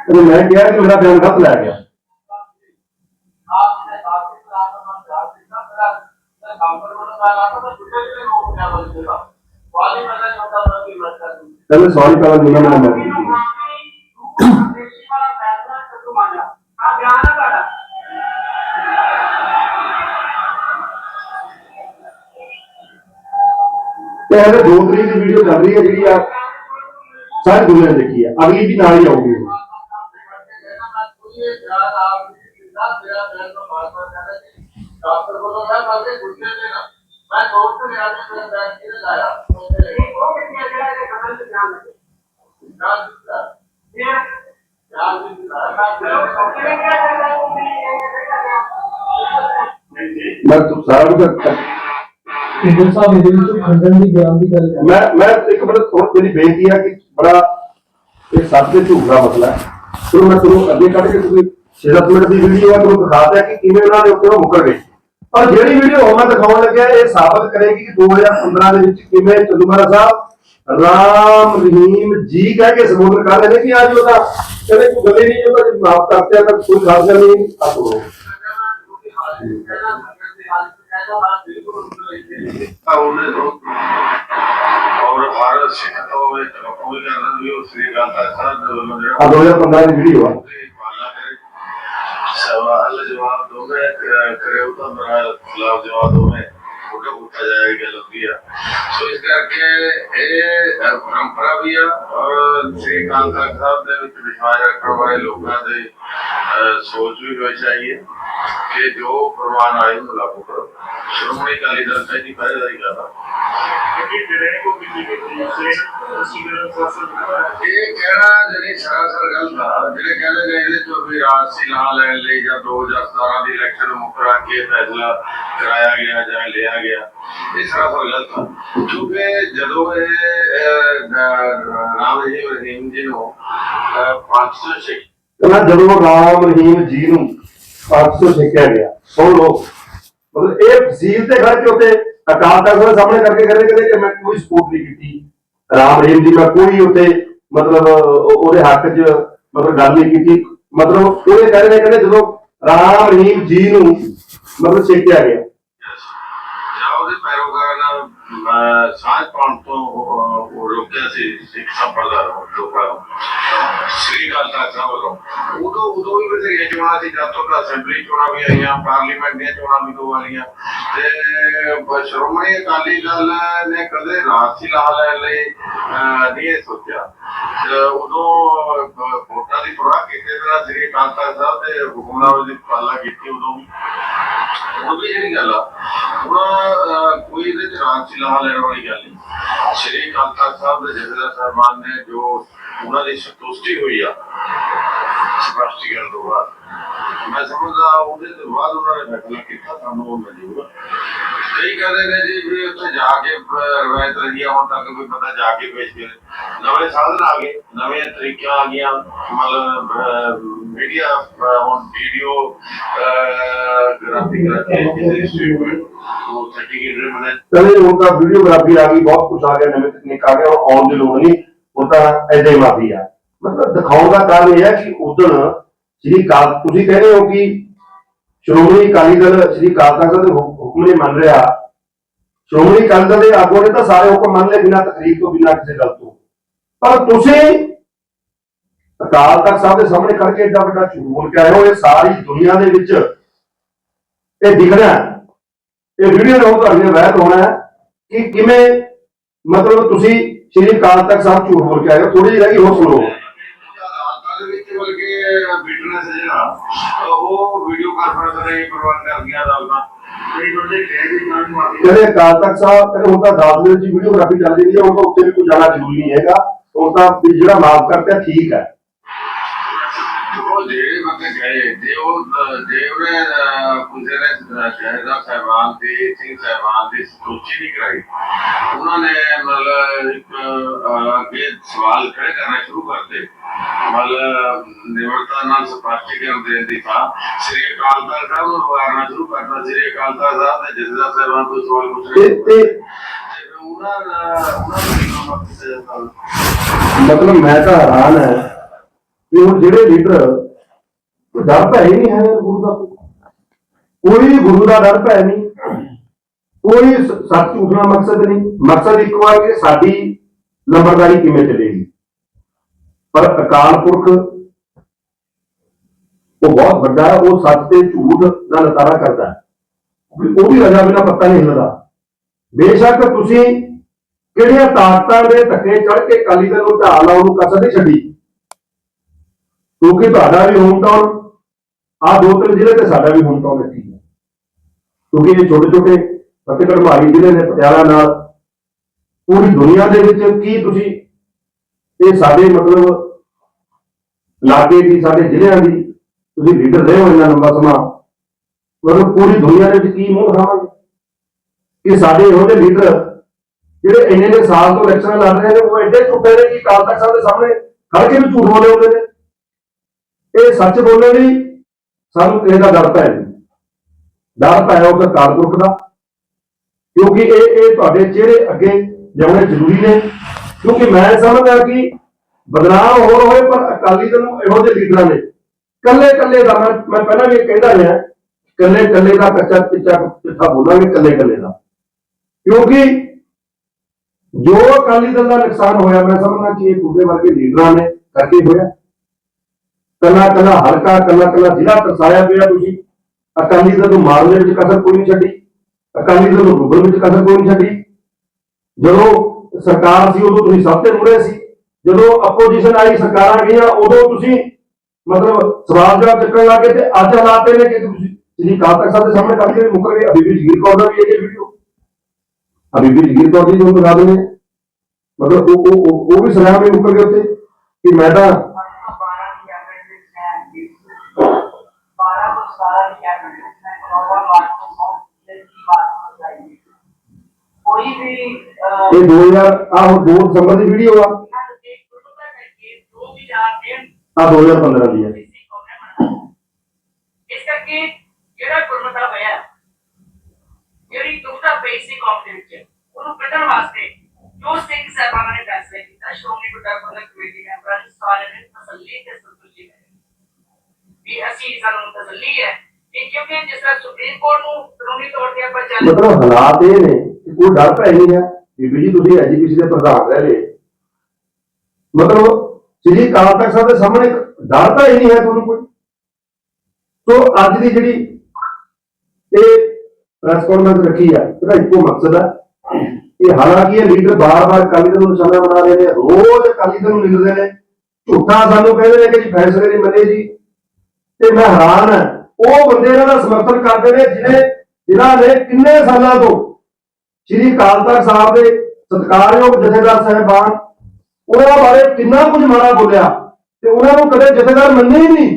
A: ਤੇ ਮੈਂ ਕਿਹਾ ਕਿ ਮੇਰਾ ਬਿਆਨ ਗਲਤ ਲੈ ਗਿਆ ਕਹਿੰਦੇ ਸੌਰੀ ਪਹਿਲਾਂ ਨਹੀਂ ਮੈਂ ਮੈਂ ਕੀਤੀ ਤੇ ਇਹਦੇ ਦੋ ਤਰੀਕ ਦੀ ਵੀਡੀਓ ਚੱਲ ਰਹੀ ਹੈ ਜਿਹੜੀ ਆ ਸਾਰੀ ਦੁਨੀਆ ਦੇਖੀ ਹੈ ਅਗਲੀ ਵੀ ਨਾਲ ਹੀ
B: ਬੋਲੋ ਮੈਂ ਮੈਂ ਆ ਜਿਹੜਾ ਮੈਂ
C: ਸਾਹਿਬ ਇਹਦੇ ਵਿੱਚ ਖੰਡਨ ਦੀ ਦੀ ਗੱਲ ਕਰ
A: ਇੱਕ ਮਿੰਟ ਹੋਰ ਮੇਰੀ ਬੇਨਤੀ ਹੈ ਕਿ ਬੜਾ ਇਹ ਸੱਚ ਤੇ ਝੂਠ ਦਾ ਮਸਲਾ ਹੈ। ਚਲੋ ਮੈਂ ਤੁਹਾਨੂੰ ਅੱਗੇ ਕੱਢ ਕੇ ਤੁਸੀਂ 6-7 ਮਿੰਟ ਦੀ ਵੀਡੀਓ ਹੈ ਤੁਹਾਨੂੰ ਦਿਖਾਤਾ ਕਿ ਕਿਵੇਂ ਉਹਨਾਂ ਦੇ ਉੱਤੇ ਉਹ ਮੁੱਕਰ ਗਏ। ਪਰ ਜਿਹੜੀ ਵੀਡੀਓ ਮੈਂ ਦਿਖਾਉਣ ਲੱਗਿਆ, ਇਹ ਸਾਬਤ ਕਰੇਗੀ ਕਿ 2015 ਦੇ ਵਿੱਚ ਕਿਵੇਂ ਚੰਦੂਮਾਰਾ ਸਾਹਿਬ, ਰਾਮ ਰਹੀਮ ਜੀ ਕਹਿ ਕੇ ਸੰਬੋਧਨ ਕਰ ਰਹੇ ਨੇ ਕਿ ਅੱਜ ਉਹਦਾ ਕਹਿੰਦੇ ਕੋਈ ਗੱਲ ਨਹੀਂ ਉਹਦਾ ਜੇ ਮਾਫ ਕਰਤੇ ਤਾਂ ਕੋਈ ਖਾਸ ਗੱਲ ਨਹੀਂ ਆ ਤੋਂ
D: ਉਹਨੇ ਔਰ ਭਾਰਤ ਸਿੱਖ ਤੋਂ ਇਹ ਕੋਈ ਗੱਲ ਨਹੀਂ ਉਹ ਸ੍ਰੀ ਦਾ ਸਾਧ ਜਿਹੜਾ
A: ਆ 2015 ਦੀ ਵੀਡੀਓ ਆ।
D: ਸਵਾਲ ਜਵਾਬ ਦੋਵੇਂ ਕ- ਕਰੇ ਉਹ ਤਾਂ ਮੇਰਾ ਜਵਾਬ ਦੋਵੇਂ। ਉਹਦਾ ਉੱਠਾ ਜਾਏਗਾ ਲੰਬੀ ਆ। ਸੋ ਇਸ ਕਰਕੇ ਇਹ ਪਰੰਪਰਾ ਵੀ ਆ ਔਰ ਸ੍ਰੀ ਤਖਤ ਸਾਹਿਬ ਦੇ ਵਿੱਚ ਵਿਸ਼ਵਾਸ ਰੱਖਣ ਵਾਲੇ ਲੋਕਾਂ ਦੇ ਸੋਚ ਵੀ ਹੋਣੀ ਚਾਹੀਏ ਕਿ ਜੋ ਫਰਮਾਨ ਆਏ ਉਹਨੂੰ ਲਾਗੂ ਕਰੋ। ਸ਼੍ਰੋਮਣੀ ਅਕਾਲੀ ਦਲ ਪਹਿਲੀ ਪਹਿਰੇਦਾਰੀ ਕਰਦਾ ਇਹ ਕਹਿਣਾ ਜਿਹੜੀ ਸਰਾਸਰ ਗਲਤ ਆ ਜਿਹੜੇ ਕਹਿੰਦੇ ਨੇ ਇਹਦੇ ਚੋਂ ਵੀ ਰਾਜਸੀ ਲਾ ਲੈਣ ਲਈ ਜਾਂ 2017 ਦੀ ਇਲੈਕਸ਼ਨ ਮੁਕਰਾ ਕੇ ਫੈਸਲਾ ਕਰਾਇਆ ਗਿਆ ਜਾਂ ਲਿਆ ਗਿਆ। ਇਹ ਸਰਾਸਰ ਗਲਤ ਆ ਕਿਉਂਕਿ ਜਦੋਂ ਇਹ ਰਾਮ ਜੀ ਰਹੀਮ ਜੀ ਨੂੰ ਅਹ, ਪੰਜ ਸੌ ਛੇ
A: ਕਹਿੰਦਾ ਜਦੋਂ ਰਾਮ ਰਹੀਮ ਜੀ ਨੂੰ 500 ਛੇਕਿਆ ਗਿਆ ਸੁਣ ਲਓ। ਮਤਲਬ ਇਹ ਤਹਿਸੀਲ ਤੇ ਖੜ ਕੇ ਉੱਤੇ ਅਕਾਲ ਤਖਤ ਦੇ ਸਾਹਮਣੇ ਕਰਕੇ ਕਹਿੰਦੇ ਕਹਿੰਦੇ ਕਿ ਮੈਂ ਕੋਈ ਸਪੋਰਟ ਨਹੀਂ ਕੀਤੀ। ਰਾਮ ਰਹੀਮ ਦੀ ਮੈਂ ਕੋਈ ਉੱਤੇ ਮਤਲਬ ਉਹ- ਉਹਦੇ ਹੱਕ 'ਚ ਮਤਲਬ ਗੱਲ ਨਹੀਂ ਕੀਤੀ। ਮਤਲਬ ਉਹਦੇ ਕਹਿੰਦੇ ਕਹਿੰਦੇ ਜਦੋਂ ਰਾਮ ਰਹੀਮ ਜੀ ਨੂੰ ਮਤਲਬ ਛੇਕਿਆ ਗਿਆ।
D: ਉਹਦੇ ਪੈਰੋਕਾਰਾਂ ਨਾਲ ਅਹ, ਸਾਂਝ ਪਾਉਣ ਤੋਂ ਉਹ ਰੋਕਿਆ ਸੀ ਸਿੱਖ ਸੰਪਰਦਾਇ ਨੂੰ ਲੋਕਾਂ ਨੂੰ। ਸ੍ਰੀ ਅਕਾਲ ਸਾਹਿਬ ਵੱਲੋਂ। ਉਦੋਂ ਉਦੋਂ ਵੀ ਬਥੇਰੀਆਂ ਚੋਣਾਂ ਸੀ, ਜਦ ਤੱਕ ਅਸੈਂਬਲੀ ਚੋਣਾਂ ਵੀ ਆਈਆਂ, ਪਾਰਲੀਮੈਂਟ ਦੀਆਂ ਚੋਣਾਂ ਵੀ ਦੋ ਵਾਲੀਆਂ ਤੇ ਸ਼੍ਰੋਮਣੀ ਅਕਾਲੀ ਦਲ ਨੇ ਕਦੇ ਰਾਜਸੀ ਲਾ ਲਈ ਨਹੀਂ ਇਹ ਸੋਚਿਆ। ਉਦੋਂ ਵੋਟਾਂ ਦੀ ਪਰਵਾਹ ਕੀਤੇ ਬਿਨਾਂ ਸ੍ਰੀ ਅਕਾਲ ਸਾਹਿਬ ਦੇ ਹੁਕਮਨਾਮੇ ਦੀ ਪਾਲਣਾ ਕੀਤੀ ਉਦੋਂ ਵੀ। ਵੀ ਜਿਹੜੀ ਗੱਲ ਆ। ਹੁਣ ਕੋਈ ਇਹਦੇ ਚ ਰਾਜਸੀ ਲਾਹਾ ਲੈਣ ਵਾਲੀ ਗੱਲ ਨਹੀਂ। ਸ਼੍ਰੀ ਅਕਾਲ ਤਖਤ ਸਾਹਿਬ ਦੇ ਜਥੇਦਾਰ ਸਾਹਿਬਾਨ ਨੇ ਜੋ ਉਹਨਾਂ ਦੀ ਸੰਤੁਸ਼ਟੀ ਹੋਈ ਆ ਸਪਸ਼ਟੀਕਰਨ ਤੋਂ ਬਾਅਦ ਮੈਂ ਸਮਝਦਾ ਉਹਦੇ ਤੋਂ ਬਾਅਦ ਉਹਨਾਂ ਨੇ ਫੈਸਲਾ ਕੀਤਾ ਸਾਨੂੰ ਉਹ ਮਿਲੂਗਾ ਕਈ ਕਹਿੰਦੇ ਨੇ ਜੀ ਵੀ ਉੱਥੇ ਜਾ ਕੇ ਅਹ, ਰਵਾਇਤ ਰਹੀ ਆ ਹੁਣ ਤੱਕ ਵੀ ਬੰਦਾ ਜਾ ਕੇ ਪੇਸ਼ ਕਰੇ ਨਵੇਂ ਸਾਧਨ ਆ ਗਏ ਨਵੇਂ ਤਰੀਕੇ ਆ ਗਈਆਂ ਮਤਲਬ ਮੀਡੀਆ ਹੁਣ ਵੀਡੀਓ ਗ੍ਰਾਫਿਕ ਰੱਖੇ ਜਿਹਦੇ ਸਟੇਟਮੈਂਟ ਉਹ ਸਰਟੀਫਿਕੇਟ ਬਣੇ
A: ਕਹਿੰਦੇ ਹੁਣ ਤਾਂ ਵੀਡੀਓਗ੍ਰਾਫੀ ਆ ਗਈ ਬਹੁਤ ਕੁਝ ਆ ਗਿਆ ਨਵੇਂ ਤਕਨੀਕ ਆ ਮਤਲਬ ਦਿਖਾਉਣ ਦਾ ਕਾਰਨ ਇਹ ਹੈ ਕਿ ਉਦੋਂ ਸ੍ਰੀ ਕਾਲ ਤੁਸੀਂ ਕਹਿ ਰਹੇ ਹੋ ਕਿ ਸ਼੍ਰੋਮਣੀ ਅਕਾਲੀ ਦਲ ਸ੍ਰੀ ਅਕਾਲ ਤਖਤ ਦੇ ਹੁਕਮ ਨਹੀਂ ਮੰਨ ਰਿਹਾ। ਸ਼੍ਰੋਮਣੀ ਅਕਾਲੀ ਦਲ ਦੇ ਆਗੂਆਂ ਨੇ ਤਾਂ ਸਾਰੇ ਹੁਕਮ ਮੰਨ ਲਏ ਬਿਨਾਂ ਤਕਰੀਰ ਤੋਂ, ਬਿਨਾਂ ਕਿਸੇ ਗੱਲ ਤੋਂ। ਪਰ ਤੁਸੀਂ ਅਕਾਲ ਤਖਤ ਸਾਹਿਬ ਦੇ ਸਾਹਮਣੇ ਖੜ ਕੇ ਏਡਾ ਵੱਡਾ ਝੂਠ ਬੋਲ ਕੇ ਆਏ ਹੋ, ਇਹ ਸਾਰੀ ਦੁਨੀਆ ਦੇ ਵਿੱਚ ਇਹ ਦਿਖਣਾ ਇਹ ਵੀਡੀਓ ਨੂੰ ਤੁਹਾਡੇ ਵੈਦ ਹੋਣਾ ਹੈ ਕਿ ਕਿਵੇਂ ਮਤਲਬ ਤੁਸੀਂ ਸ਼੍ਰੀ ਅਕਾਲ ਤਖਤ ਸਾਹਿਬ ਝੂਠ ਬੋਲ ਕੇ ਆਏ ਹੋ। ਥੋੜੀ ਜਿਹੀ ਰਹਿ ਗਈ, ਹੋਰ ਸੁਣੋ।
D: ਬਿਟਨੈਸ ਜਿਹੜਾ ਉਹ ਵੀਡੀਓ ਕਾਨਫਰੰਸ ਰਾਹੀਂ ਪ੍ਰਬੰਧ ਕਰਦੀਆਂ ਅਦਾਲਤਾਂ ਕਈ ਬੰਦੇ
A: ਕਹਿੰਦੇ ਅਕਾਲ ਤਖਤ ਸਾਹਿਬ, ਕਹਿੰਦੇ ਹੁਣ ਤਾਂ ਦਾਸ ਦੇ ਵੀਡੀਓਗ੍ਰਾਫੀ ਚੱਲ ਰਹੀ ਹੈ, ਹੁਣ ਤਾਂ ਉੱਥੇ ਵੀ ਕੋਈ ਜਾਣਾ ਜ਼ਰੂਰੀ ਨਹੀਂ ਹੈਗਾ। ਹੁਣ ਤਾਂ ਜਿਹੜਾ ਮਾਫ ਕਰਤਾ, ਠੀਕ ਹੈ।
D: ਗਏ। ਜੇ ਉਹ ਅਹ, ਜੇ ਉਹਨੇ ਅਹ, ਕਿਸੇ ਨੇ ਅਹ, ਸ਼ਹਿਜ਼ਾਦ ਸਾਹਿਬਾਨ ਦੀ ਸਿੰਘ ਸਾਹਿਬਾਨ ਦੀ ਸੂਚੀ ਨਹੀਂ ਕਰਾਈ। ਉਹਨਾਂ ਨੇ ਮਤਲਬ ਇੱਕ ਅਹ, ਅੱਗੇ ਸਵਾਲ ਖੜੇ ਕਰਨਾ ਸ਼ੁਰੂ ਕਰਤੇ। ਮਤਲਬ ਨਿਮਰਤਾ ਨਾਲ ਸਪਸ਼ਟੀਕਰਨ ਦੇਣ ਦੀ ਥਾਂ ਸ੍ਰੀ ਅਕਾਲ ਤਖਤ ਸਾਹਿਬ ਨੂੰ ਵਾਰਨਾ ਸ਼ੁਰੂ ਕਰਤਾ। ਸ੍ਰੀ ਅਕਾਲ ਤਖਤ ਸਾਹਿਬ ਨੇ ਜਥੇਦਾਰ ਸਾਹਿਬਾਨ ਤੋਂ ਸਵਾਲ ਪੁੱਛੇ
A: ਤੇ ਤੇ
D: ਤੇ ਉਹਨਾਂ ਦਾ ਉਹਨਾਂ ਨੂੰ ਕੀ ਕੰਮ ਕੀਤਾ ਜਾਂਦਾ
A: ਮਤਲਬ ਮੈਂ ਤਾਂ ਹੈਰਾਨ ਹੈ ਕਿ ਹੁਣ ਜਿਹੜੇ ਲੀਡਰ ਡਰ ਭੈ ਨਹੀਂ ਹੈ ਗੁਰੂ ਦਾ। ਕੋਈ ਗੁਰੂ ਦਾ ਡਰ ਭੈ ਨਹੀਂ। ਕੋਈ ਸ- ਸੱਚ ਝੂਠਣਾ ਮਕਸਦ ਨਹੀਂ। ਮਕਸਦ ਇੱਕ ਵਾਰ ਕਿ ਸਾਡੀ ਲੰਬਰਦਾਰੀ ਕਿਵੇਂ ਚੱਲੇਗੀ। ਪਰ ਅਕਾਲ ਪੁਰਖ ਉਹ ਬਹੁਤ ਵੱਡਾ ਹੈ, ਉਹ ਸੱਚ ਤੇ ਝੂਠ ਦਾ ਨਤਾਰਾ ਕਰਦਾ ਹੈ। ਕਿਉਂਕਿ ਉਹਦੀ ਰਜਾ ਬਿਨਾਂ ਪੱਤਾ ਨਹੀਂ ਹਿੱਲਦਾ। ਬੇਸ਼ੱਕ ਤੁਸੀਂ ਕਿਹੜੀਆਂ ਤਾਕਤਾਂ ਦੇ ਧੱਕੇ ਚੜ ਕੇ ਕਾਲੀ ਦਲ ਨੂੰ ਢਾਹ ਲਾਉਣ ਨੂੰ ਕਸਰ ਨਹੀਂ ਛੱਡੀ। ਕਿਉਂਕਿ ਤੁਹਾਡਾ ਵੀ ਹੋਮ ਟਾਊਨ ਆ ਦੋ ਤਿੰਨ ਜ਼ਿਲ੍ਹੇ ਤੇ ਸਾਡਾ ਵੀ ਹੋਮ ਟਾਊਨ ਇੱਥੇ ਹੈ। ਕਿਉਂਕਿ ਇਹ ਛੋਟੇ ਛੋਟੇ ਫਤਿਹਗੜ੍ਹ ਮਾਰੀ ਜ਼ਿਲ੍ਹੇ ਨੇ ਪਟਿਆਲਾ ਨਾਲ। ਪੂਰੀ ਦੁਨੀਆ ਦੇ ਵਿੱਚ ਕੀ ਤੁਸੀਂ ਇਹ ਸਾਡੇ ਮਤਲਬ ਇਲਾਕੇ ਦੀ ਸਾਡੇ ਜ਼ਿਲ੍ਹਿਆਂ ਦੀ ਤੁਸੀਂ ਲੀਡਰ ਰਹੇ ਹੋ ਇੰਨਾ ਲੰਬਾ ਸਮਾਂ। ਮਤਲਬ ਪੂਰੀ ਦੁਨੀਆ ਦੇ ਵਿੱਚ ਕੀ ਮੂੰਹ ਦਿਖਾਵਾਂਗੇ? ਕਿ ਸਾਡੇ ਇਹੋ ਜਿਹੇ ਲੀਡਰ ਜਿਹੜੇ ਇੰਨੇ ਨੇ ਸਾਲ ਤੋਂ ਇਲੈਕਸ਼ਨ ਲੜ ਰਹੇ ਨੇ, ਉਹ ਐਡੇ ਝੂਠੇ ਨੇ ਕਿ ਕਾਲ ਤੱਕ ਸਾਹਿਬ ਦੇ ਸਾਹਮਣੇ ਖੜ ਕੇ ਵੀ ਝੂਠ ਬੋਲੇ ਹੁੰਦੇ ਨੇ। ਇਹ ਸੱਚ ਬੋਲਣ ਲਈ ਸਾਨੂੰ ਕਿਸੇ ਦਾ ਡਰ ਪੈ ਨਹੀਂ। ਡਰ ਪਾਇਆ ਉਹ ਸਰਕਾਰ ਪੁਰਖ ਦਾ। ਕਿਉਂਕਿ ਇਹ ਇਹ ਤੁਹਾਡੇ ਚਿਹਰੇ ਅੱਗੇ ਲਿਆਉਣੇ ਜ਼ਰੂਰੀ ਨੇ। ਕਿਉਂਕਿ ਮੈਂ ਸਮਝਦਾ ਕਿ ਬਦਨਾਮ ਹੋਰ ਹੋਏ, ਪਰ ਅਕਾਲੀ ਦਲ ਨੂੰ ਇਹੋ ਜਿਹੇ ਲੀਡਰਾਂ ਨੇ। ਕੱਲੇ ਕੱਲੇ ਦਾ ਮੈਂ ਮੈਂ ਪਹਿਲਾਂ ਵੀ ਇਹ ਕਹਿੰਦਾ ਰਿਹਾ ਕੱਲੇ ਕੱਲੇ ਦਾ ਕੱਚਾ ਚਿੱਟਾ ਚਿੱਠਾ ਬੋਲਾਂਗੇ ਕੱਲੇ ਕੱਲੇ ਦਾ। ਕਿਉਂਕਿ ਜੋ ਅਕਾਲੀ ਦਲ ਦਾ ਨੁਕਸਾਨ ਹੋਇਆ, ਮੈਂ ਸਮਝਦਾ ਕਿ ਇਹ ਦੂਜੇ ਵਰਗੇ ਲੀਡਰਾਂ ਨੇ ਕਰਕੇ ਹੋਇਆ। ਕੱਲਾ ਕੱਲਾ ਹਲਕਾ ਕੱਲਾ ਕੱਲਾ ਜ਼ਿਲ੍ਹਾ ਤਰਸਾਇਆ ਪਿਆ ਤੁਸੀਂ ਅਕਾਲੀ ਦਲ ਨੂੰ ਮਾਰਨ ਦੇ ਵਿੱਚ ਕਸਰ ਕੋਈ ਨਹੀਂ ਛੱਡੀ ਅਕਾਲੀ ਦਲ ਨੂੰ ਡੁੱਬਣ ਵਿੱਚ ਕਸਰ ਕੋਈ ਨਹੀਂ ਛੱਡੀ ਜਦੋਂ ਸਰਕਾਰ ਸੀ ਉਦੋਂ ਤੁਸੀਂ ਸਭ ਤੋਂ ਮੁੜੇ ਸੀ ਜਦੋਂ ਆਪੋਜੀਸ਼ਨ ਆਈ ਸਰਕਾਰਾਂ ਗਈਆਂ ਉਦੋਂ ਤੁਸੀਂ ਮਤਲਬ ਸਵਾਲ ਜਵਾਬ ਚੱਕਣ ਲੱਗੇ ਤੇ ਅੱਜ ਹਾਲਾਤ ਇਹ ਨੇ ਕਿ ਤੁਸੀਂ ਜਿਹੜੀ ਕਾਲ ਤੱਕ ਸਾਡੇ ਸਾਹਮਣੇ ਕਰਕੇ ਵੀ ਮੁੱਕਰ ਗਏ ਅਭੀ ਵੀ ਜਗੀਰ ਕੌਰ ਦਾ ਵੀ ਇਹ ਵੀਡੀਓ ਅਭੀ ਵੀ ਜਗੀਰ ਕੌਰ ਦੀ ਤੁਹਾਨੂੰ ਦਿਖਾ ਦਿੰਦੇ ਹਾਂ। ਮਤਲਬ ਉਹ ਉਹ ਉਹ- ਉਹ ਵੀ ਸਲਾਮ ਹੀ ਮੁੱਕਰ ਗਏ ਉੱਤੇ ਕਿ ਮੈਂ ਤਾਂ
B: सारा की एवरेज है नॉर्मल बात को सौ की बात हो जाएगी कोई भी अ,
A: ਇਹ 2000 ਆਹ 2 ਦਸੰਬਰ ਦੀ ਵੀਡੀਓ ਆ
B: यहाँ तो एक कुटुंब का करके जो भी जाते हैं
A: ਆ 2015 ਦੀ ਹੈ
B: किसी को नहीं मनाना ਇਸ ਕਰਕੇ ਜਿਹੜਾ ਗੁਰਮਤਾ ਹੋਇਆ ਜਿਹੜੀ ਦੁਖਦਾ ਬੇਸਿਕ ਆਫ ਦੇ ਵਿੱਚ ਉਹਨੂੰ ਕੱਢਣ ਵਾਸਤੇ ਜੋ ਸਿੰਘ ਸਾਹਿਬਾਨਾਂ ਨੇ ਫੈਸਲਾ ਕੀਤਾ ਸ਼੍ਰੋਮਣੀ ਗੁਰਦੁਆਰਾ ਪ੍ਰਬੰਧਕ ਕਮੇਟੀ ਮੈਂਬਰਾਂ ਨੇ ਸਾਰਿਆਂ ਨੇ ਤਸੱਲੀ ਤੇ ਸੰਤੁਸ਼ਟੀ ਕਰੀ ਵੀ ਅਸੀਂ ਸਾਨੂੰ ਤਸੱਲੀ ਹੈ ਕਿ ਕਿਉਂਕਿ ਜਿਸ ਤਰ੍ਹਾਂ ਸੁਪਰੀਮ ਕੋਰਟ ਨੂੰ ਕਾਨੂੰਨੀ ਤੌਰ ਤੇ ਆਪਾਂ ਚੱਲ
A: ਮਤਲਬ ਹਾਲਾਤ ਇਹ ਨੇ ਕਿ ਕੋਈ ਡਰ ਪੈ ਨਹੀਂ ਹੈ। ਬੀਬੀ ਜੀ, ਤੁਸੀਂ ਐਜੀਪੀਸੀ ਦੇ ਪ੍ਰਧਾਨ ਰਹੇ ਨੇ ਮਤਲਬ ਸ੍ਰੀ ਅਕਾਲ ਤਖਤ ਸਾਹਿਬ ਦੇ ਸਾਹਮਣੇ ਡਰ ਤਾਂ ਹੀ ਨਹੀਂ ਹੈ ਤੁਹਾਨੂੰ ਕੋਈ। ਸੋ ਅੱਜ ਦੀ ਜਿਹੜੀ ਇਹ ਪ੍ਰੈਸ ਕਾਨਫਰੰਸ ਰੱਖੀ ਆ, ਇਹਦਾ ਇੱਕੋ ਮਕਸਦ ਹੈ ਇਹ ਹਾਲਾਂਕਿ ਇਹ ਲੀਡਰ ਬਾਰ-ਬਾਰ ਅਕਾਲੀ ਦਲ ਨੂੰ ਨਿਸ਼ਾਨਾ ਬਣਾ ਰਹੇ ਨੇ, ਰੋਜ਼ ਅਕਾਲੀ ਦਲ ਨੂੰ ਨਿੰਦਦੇ ਨੇ। ਝੂਠਾ ਸਾਨੂੰ ਕਹਿੰਦੇ ਨੇ ਕਿ ਜੀ ਫੈਸਲੇ ਨਹੀਂ ਮੰਨੇ ਜੀ। ਤੇ ਮੈਂ ਹੈਰਾਨ ਹਾਂ ਉਹ ਬੰਦੇ ਇਹਨਾਂ ਦਾ ਸਮਰਥਨ ਕਰਦੇ ਨੇ ਜਿਹਨੇ ਜਿਨ੍ਹਾਂ ਨੇ ਕਿੰਨੇ ਸਾਲਾਂ ਤੋਂ ਸ਼੍ਰੀ ਅਕਾਲ ਤਖਤ ਸਾਹਿਬ ਦੇ ਸਤਿਕਾਰਯੋਗ ਜਥੇਦਾਰ ਸਾਹਿਬਾਨ, ਉਹਨਾਂ ਬਾਰੇ ਕਿੰਨਾ ਕੁਝ ਮਾੜਾ ਬੋਲਿਆ ਤੇ ਉਹਨਾਂ ਨੂੰ ਕਦੇ ਜਥੇਦਾਰ ਮੰਨੇ ਹੀ ਨਹੀਂ।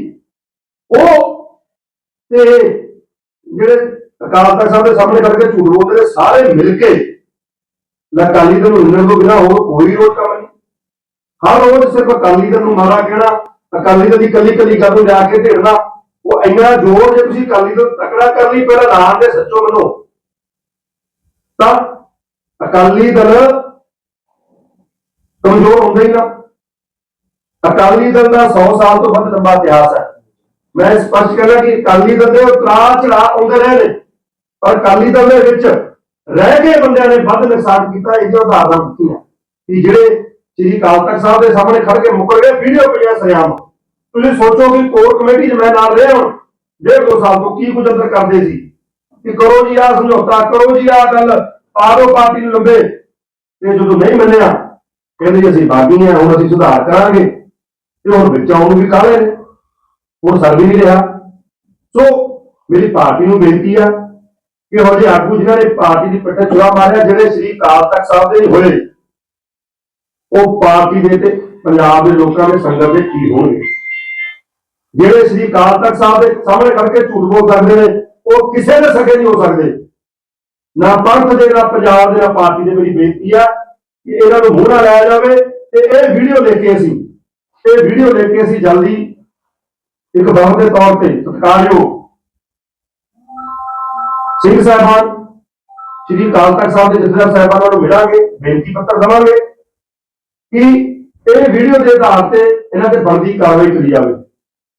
A: ਉਹ ਤੇ ਜਿਹੜੇ ਅਕਾਲ ਤਖਤ ਸਾਹਿਬ ਦੇ ਸਾਹਮਣੇ ਖੜ ਕੇ ਝੂਠ ਬੋਲਦੇ ਨੇ, ਸਾਰੇ ਮਿਲ ਕੇ ਅਕਾਲੀ ਦਲ ਨੂੰ ਹਿੱਲਣ ਤੋਂ ਬਿਨਾਂ ਹੋਰ ਕੋਈ ਰੋਜ਼ ਕੰਮ ਨਹੀਂ। ਹਰ ਰੋਜ਼ ਸਿਰਫ ਅਕਾਲੀ ਦਲ ਨੂੰ ਮਾਰਾ ਕਹਿਣਾ ਅਕਾਲੀ ਦਲ ਦੀ ਕੱਲੀ ਕੱਲੀ ਗੱਲ ਨੂੰ ਲਿਆ ਕੇ ਢੇੜਨਾ ਉਹ ਇੰਨਾ ਜ਼ੋਰ ਜੇ ਤੁਸੀਂ ਅਕਾਲੀ ਦਲ ਤਕੜਾ ਕਰ ਲਈ ਪਹਿਲਾਂ ਨਾਂ ਦੇ ਸੱਚੋ ਮੰਨੋ ਤਾਂ ਅਕਾਲੀ ਦਲ ਕਮਜ਼ੋਰ ਹੁੰਦਾ ਹੀ ਨਾ। ਅਕਾਲੀ ਦਲ ਦਾ 100 ਸਾਲ ਤੋਂ ਵੱਧ ਲੰਬਾ ਇਤਿਹਾਸ ਹੈ। ਮੈਂ ਸਪਸ਼ਟ ਕਰਦਾ ਕਿ ਅਕਾਲੀ ਦਲ ਦੇ ਉਤਰਾਅ ਚੜਾਅ ਆਉਂਦੇ ਰਹੇ ਨੇ, ਪਰ ਅਕਾਲੀ ਦਲ ਦੇ ਵਿੱਚ ਰਹਿ ਗਏ ਬੰਦਿਆਂ ਨੇ ਵੱਧ ਨੁਕਸਾਨ ਕੀਤਾ, ਇਹ ਜੋ ਉਦਾਹਰਨਾਂ ਹੈ ਕਿ ਜਿਹੜੇ ਸ੍ਰੀ ਅਕਾਲ ਤਖਤ ਸਾਹਿਬ ਦੇ ਸਾਹਮਣੇ ਖੜ ਕੇ ਮੁੱਕਰ ਗਏ, ਵੀਡੀਓ ਪਈਆਂ ਸਰਿਆਮ। ਤੁਸੀਂ ਸੋਚੋ ਕਿ ਕੋਰ ਕਮੇਟੀ 'ਚ ਮੈਂ ਨਾਲ ਰਿਹਾ ਹੁਣ, ਡੇਢ ਦੋ ਸਾਲ ਤੋਂ ਕੀ ਕੁਝ ਅੰਦਰ ਕਰਦੇ ਸੀ? ਕਿ ਕਰੋ ਜੀ ਆ ਸਮਝੌਤਾ, ਕਰੋ ਜੀ ਆ ਗੱਲ ਪਾ ਦਿਓ ਪਾਰਟੀ ਨੂੰ ਲੰਬੇ ਤੇ ਜਦੋਂ ਨਹੀਂ ਮੰਨਿਆ, ਕਹਿੰਦੇ ਜੀ ਅਸੀਂ ਬਾਗੀ ਹਾਂ ਹੁਣ ਅਸੀਂ ਸੁਧਾਰ ਕਰਾਂਗੇ। ਤੇ ਹੁਣ ਵਿੱਚ ਆਉਣ ਨੂੰ ਵੀ ਕਾਹਲੇ ਨੇ। ਹੁਣ ਸਰ ਵੀ ਨਹੀਂ ਰਿਹਾ। ਸੋ ਮੇਰੀ ਪਾਰਟੀ ਨੂੰ ਬੇਨਤੀ ਆ ਕਿ ਹੋ ਜੇ ਆਗੂ ਜਿਨ੍ਹਾਂ ਨੇ ਪਾਰਟੀ ਦੀ ਪੱਟੇ ਚੁਰਾ ਮਾਰਿਆ, ਜਿਹੜੇ ਸ੍ਰੀ ਅਕਾਲ ਤਖਤ ਸਾਹਿਬ ਦੇ ਹੋਏ ਉਹ ਪਾਰਟੀ ਦੇ ਤੇ ਪੰਜਾਬ ਦੇ ਲੋਕਾਂ ਦੇ ਸੰਗਤ ਦੇ ਕੀ ਹੋਣਗੇ? ਜਿਹੜੇ ਸ੍ਰੀ ਅਕਾਲ ਤਖਤ ਸਾਹਿਬ ਦੇ ਸਾਹਮਣੇ ਖੜ ਕੇ ਝੂਠ ਬੋਲ ਸਕਦੇ ਨੇ, ਉਹ ਕਿਸੇ ਦੇ ਸਕੇ ਨਹੀਂ ਹੋ ਸਕਦੇ। ਨਾ ਪੰਥ ਦੇ, ਨਾ ਪੰਜਾਬ ਦੇ, ਨਾ ਪਾਰਟੀ ਦੇ। ਮੇਰੀ ਬੇਨਤੀ ਆ ਕਿ ਇਹਨਾਂ ਨੂੰ ਮੂਹਰਾ ਲਾਇਆ ਜਾਵੇ ਤੇ ਇਹ ਵੀਡੀਓ ਲੈ ਕੇ ਅਸੀਂ, ਇਹ ਵੀਡੀਓ ਲੈ ਕੇ ਅਸੀਂ ਜਲਦੀ ਇੱਕ ਬਾਹਰ ਦੇ ਤੌਰ ਤੇ ਸਤਿਕਾਰਯੋਗ ਸਿੰਘ ਸਾਹਿਬਾਨ, ਸ਼੍ਰੀ ਅਕਾਲ ਤਖਤ ਸਾਹਿਬ ਦੇ ਜਥੇਦਾਰ ਸਾਹਿਬਾਨਾਂ ਨੂੰ ਮਿਲਾਂਗੇ, ਬੇਨਤੀ ਪੱਤਰ ਦੇਵਾਂਗੇ। ਕਿ ਇਹ ਵੀਡੀਓ ਦੇ ਆਧਾਰ ਤੇ ਇਹਨਾਂ ਤੇ ਬਣਦੀ ਕਾਰਵਾਈ ਕਰੀ ਜਾਵੇ।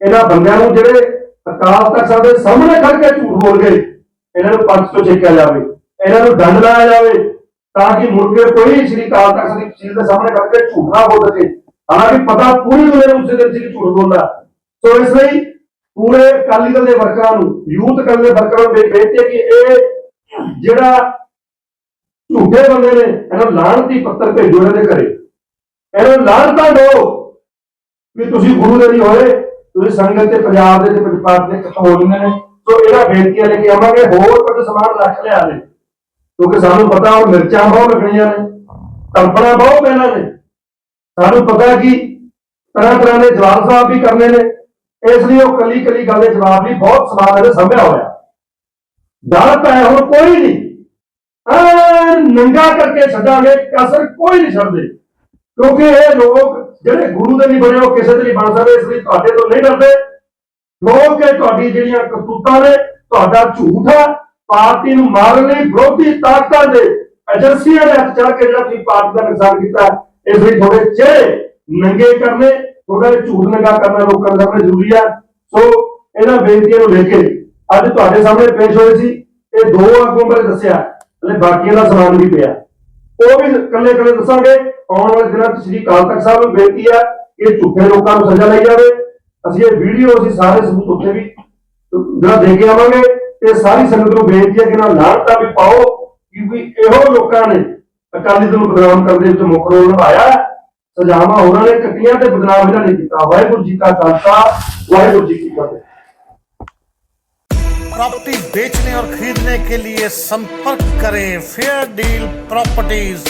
A: ਇਹਨਾਂ ਬੰਦਿਆਂ ਨੂੰ ਜਿਹੜੇ ਅਕਾਲ ਤਖਤ ਸਾਹਿਬ ਦੇ ਸਾਹਮਣੇ ਖੜ ਕੇ ਝੂਠ ਬੋਲ ਗਏ ਇਹਨਾਂ ਨੂੰ ਪੰਜ ਤੋਂ ਛੇਕਿਆ ਜਾਵੇ, ਇਹਨਾਂ ਨੂੰ ਦੰਡ ਲਾਇਆ ਜਾਵੇ, ਤਾਂ ਕਿ ਮੁੜ ਕੇ ਕੋਈ ਸ਼੍ਰੀ ਅਕਾਲ ਤਖਤ ਦੀ ਤਹਿਸੀਲ ਦੇ ਸਾਹਮਣੇ ਖੜ ਕੇ ਝੂਠ ਨਾ ਬੋਲ ਸਕੇ। ਹਾਲਾਂਕਿ ਪਤਾ ਪੂਰੀ ਦੁਨੀਆ ਨੂੰ ਉਸੇ ਦਿਨ ਸੀ ਝੂਠ ਬੋਲਦਾ। ਸੋ ਇਸ ਲਈ ਪੂਰੇ ਅਕਾਲੀ ਦਲ ਦੇ ਵਰਕਰਾਂ ਨੂੰ, ਯੂਥ ਅਕਾਲੀ ਦੇ ਵਰਕਰਾਂ ਨੂੰ ਬੇ- ਬੇਨਤੀ ਹੈ ਕਿ ਇਹ ਜਿਹੜਾ ਝੂਠੇ ਬੰਦੇ ਨੇ, ਇਹਨਾਂ ਨੂੰ ਲਾਹਣਤੀ ਪੱਤਰ ਭੇਜੋ ਇਹਨਾਂ ਦੇ ਘਰੇ। ਇਹਨੂੰ ਨੂੰ ਲਾਹਣਤਾਂ ਦਿਓ ਵੀ ਤੁਸੀਂ ਗੁਰੂ ਦੇ ਨਹੀਂ ਹੋਏ, ਤੁਸੀਂ ਸੰਗਤ ਤੇ ਪੰਜਾਬ ਦੇ ਤੇ ਪਰਿਵਾਰ ਦੇ ਕਿਥੋਂ ਨੇ, ਸੋ ਇਹਨਾਂ ਬੇਨਤੀਆਂ ਲੈ ਕੇ ਆਵਾਂਗੇ ਹੋਰ ਕੁਝ ਸਮਾਨ ਰੱਖ ਲਿਆ ਨੇ ਕਿਉਂਕਿ ਸਾਨੂੰ ਪਤਾ ਉਹ ਮਿਰਚਾਂ ਬਹੁਤ ਲੱਗਣੀਆਂ ਨੇ ਤੜਫਣਾ ਬਹੁਤ ਪੈਣਾ ਨੇ ਸਾਨੂੰ ਪਤਾ ਕਿ ਤਰ੍ਹਾਂ ਤਰ੍ਹਾਂ ਦੇ ਜਵਾਬ ਸਾਹਿਬ ਵੀ ਕਰਨੇ ਨੇ। ਇਸ ਲਈ ਉਹ ਕੱਲੀ ਕੱਲੀ ਗੱਲ ਦੇ ਜਵਾਬ ਵੀ ਬਹੁਤ ਸਵਾਲ ਇਹਦੇ ਸੰਭਿਆ ਹੋਇਆ ਡਰ ਪੈ ਹੁਣ ਕੋਈ ਨਹੀਂ। ਨੰਗਾ ਕਰਕੇ ਛੱਡਾਂਗੇ, ਕਸਰ ਕੋਈ ਨਹੀਂ ਛੱਡਦੇ। ਕਿਉਂਕਿ ਇਹ ਲੋਕ ਜਿਹੜੇ ਗੁਰੂ ਦੇ ਨਹੀਂ ਬਣੇ, ਉਹ ਕਿਸੇ ਦੇ ਨਹੀਂ ਬਣ ਸਕਦੇ, ਇਸ ਲਈ ਤੁਹਾਡੇ ਤੋਂ ਨਹੀਂ ਡਰਦੇ। ਕਿਉਂਕਿ ਤੁਹਾਡੀ ਜਿਹੜੀਆਂ ਕਰਤੂਤਾਂ ਨੇ, ਤੁਹਾਡਾ ਝੂਠ ਹੈ ਪਾਰਟੀ ਨੂੰ ਮਾਰਨ ਲਈ ਵਿਰੋਧੀ ਤਾਕਤਾਂ ਦੇ ਏਜੰਸੀਆਂ ਦੇ ਹੱਥ ਚੜ ਕੇ ਜਿਹੜਾ ਤੁਸੀਂ ਪਾਰਟੀ ਦਾ ਨੁਕਸਾਨ ਕੀਤਾ, ਇਸ ਲਈ ਥੋੜੇ ਚਿਹਰੇ ਨੰਗੇ ਕਰਨੇ ਥੋੜਾ ਝੂਠ ਨੰਗਾ ਕਰਨਾ ਲੋਕਾਂ ਦੇ ਸਾਹਮਣੇ ਜ਼ਰੂਰੀ ਆ। ਸੋ, ਇਹਨਾਂ ਬੇਨਤੀਆਂ ਨੂੰ ਲੈ ਕੇ ਅੱਜ ਤੁਹਾਡੇ ਸਾਹਮਣੇ ਪੇਸ਼ ਹੋਏ ਸੀ। ਇਹ ਦੋ ਆਗੂਆਂ ਬਾਰੇ ਦੱਸਿਆ, ਹਲੇ ਬਾਕੀਆਂ ਦਾ ਸਮਾਨ ਵੀ ਪਿਆ। ਉਹ ਵੀ ਇਕੱਲੇ ਇਕੱਲੇ ਦੱਸਾਂਗੇ। ਆਉਣ ਵਾਲੇ ਦਿਨਾਂ 'ਚ ਸ੍ਰੀ ਅਕਾਲ ਤਖਤ ਸਾਹਿਬ ਨੂੰ ਬੇਨਤੀ ਹੈ ਕਿ ਇਹ ਝੂਠੇ ਲੋਕਾਂ ਨੂੰ ਸਜ਼ਾ ਲਈ ਜਾਵੇ ਅਸੀਂ ਇਹ ਵੀਡੀਓ ਅਸੀਂ ਸਾਰੇ ਸਬੂਤ ਉੱਥੇ ਵੀ ਜਿਹੜਾ ਦੇ ਕੇ ਆਵਾਂਗੇ ਤੇ ਸਾਰੀ ਸੰਗਤ ਨੂੰ ਬੇਨਤੀ ਹੈ ਕਿ ਨਾ ਲਾਹਨਤਾਂ ਵੀ ਪਾਓ ਕਿਉਂਕਿ ਇਹੋ ਲੋਕਾਂ ਨੇ ਅਕਾਲੀ ਦਲ ਨੂੰ ਬਦਨਾਮ ਕਰਨ ਦੇ ਵਿੱਚ ਮੁੱਖ ਰੋਲ ਨਿਭਾਇਆ ਹੈ। ਸਜ਼ਾਵਾਂ ਉਹਨਾਂ ਨੇ ਕੱਟੀਆਂ ਤੇ ਬਦਨਾਮ ਇਹਨਾਂ ਨੇ ਕੀਤਾ ਵਾਹਿਗੁਰੂ ਜੀ ਕਾ ਖਾਲਸਾ ਵਾਹਿਗੁਰੂ ਜੀ ਕੀ ਫਤਿਹ
E: प्रॉपर्टी बेचने और खरीदने के लिए संपर्क करें फेयर डील प्रॉपर्टीज